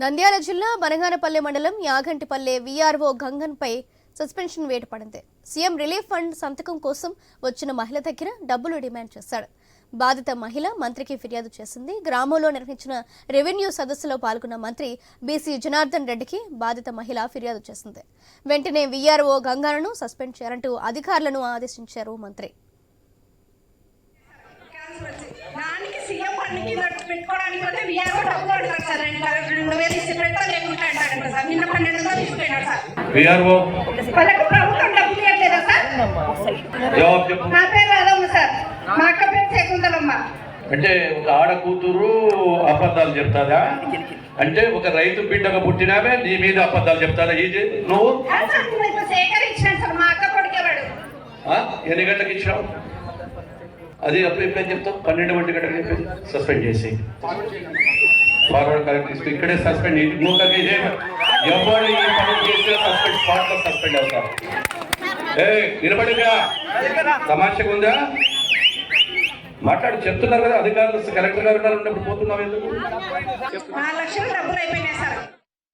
నంద్యాల జిల్లా బనగానపల్లె మండలం Yagantipalle VRO గంగన్పై suspension వేటు పడింది సీఎం రిలీఫ్ ఫండ్ సంతకం కోసం వచ్చిన మహిళ దగ్గర డబ్బులు డిమాండ్ చేశాడు. బాధిత మహిళ మంత్రికి ఫిర్యాదు చేసింది. గ్రామంలో నిర్వహించిన రెవెన్యూ సదస్సులో పాల్గొన్న మంత్రి బీసీ జనార్దన్ రెడ్డికి బాధిత మహిళ ఫిర్యాదు చేసింది. వెంటనే వీఆర్ఓ గంగాలను సస్పెండ్ చేయాలంటూ అధికారులను ఆదేశించారు మంత్రి. సీఎం పెట్టుకోవడానికి సార్ రెండు రెండు వేలు ఇస్తే పెడతా లేకుంటే అంటారంట సార్. నిన్న పన్నెండు వందలు తీసుకున్నాడు సార్. విఆర్ఓ. వాళ్ళకు ప్రభుత్వం డబ్బులు ఇవ్వట్లేదా సార్? జవాబు చెప్పు. నా పేరు రాధమ్మ సార్. మా అక్క పేరు శకుంతలమ్మ. అంటే ఒక ఆడ కూతురు అబద్ధాలు చెప్తాదా? అంటే ఒక రైతు బిడ్డగా పుట్టినామే నీ మీద అబద్ధాలు చెప్తాదా? ఇది నువ్వు? సార్ మా అక్క కొడుకేవాడు? ఎన్ని గంటలకు ఇచ్చినావు? అది అప్పుడు ఎప్పుడేం చెప్తావు? పన్నెండు గంటలకు చెప్పేది. సస్పెండ్ చేసి ఫార్వర్డ్ కరెక్ట్ తీసుకు ఇక్కడే సస్పెండ్ ఇంకొక ఎవరు ఈ పని చేస్తే సస్పెండ్ స్పాట్లో సస్పెండ్ అవుతారు. ఏ నిలబడిగా. తమాషగా ఉందా? మాట్లాడు చెప్తున్నారు కదా అధికారులు. కలెక్టర్ గారు ఉన్నప్పుడు పోతున్నావు ఎందుకు? లక్షలు డబ్బులు అయిపోయినాయి సార్.